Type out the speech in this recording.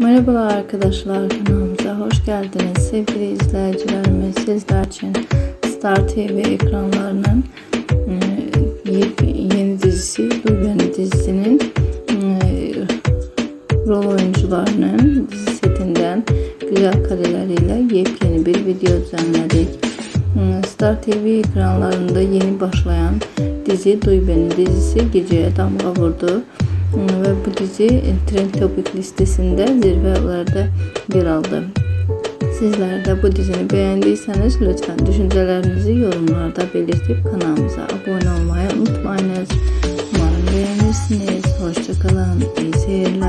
Merhabalar arkadaşlar kanalımıza hoş geldiniz sevgili izleyicilerimiz sizler için Star TV ekranlarının e, ye- yeni dizisi Duybeni dizisinin e, rol oyuncularının dizi setinden güzel kareleriyle yepyeni bir video düzenledik. E, Star TV ekranlarında yeni başlayan dizi Duy Beni dizisi geceye damga vurdu. Ve bu dizi e, Trend Topic listesinde zirvelerde yer aldı. Sizler de bu dizini beğendiyseniz lütfen düşüncelerinizi yorumlarda belirtip kanalımıza abone olmayı unutmayınız. Umarım beğenirsiniz. Hoşçakalın. İyi seyirler.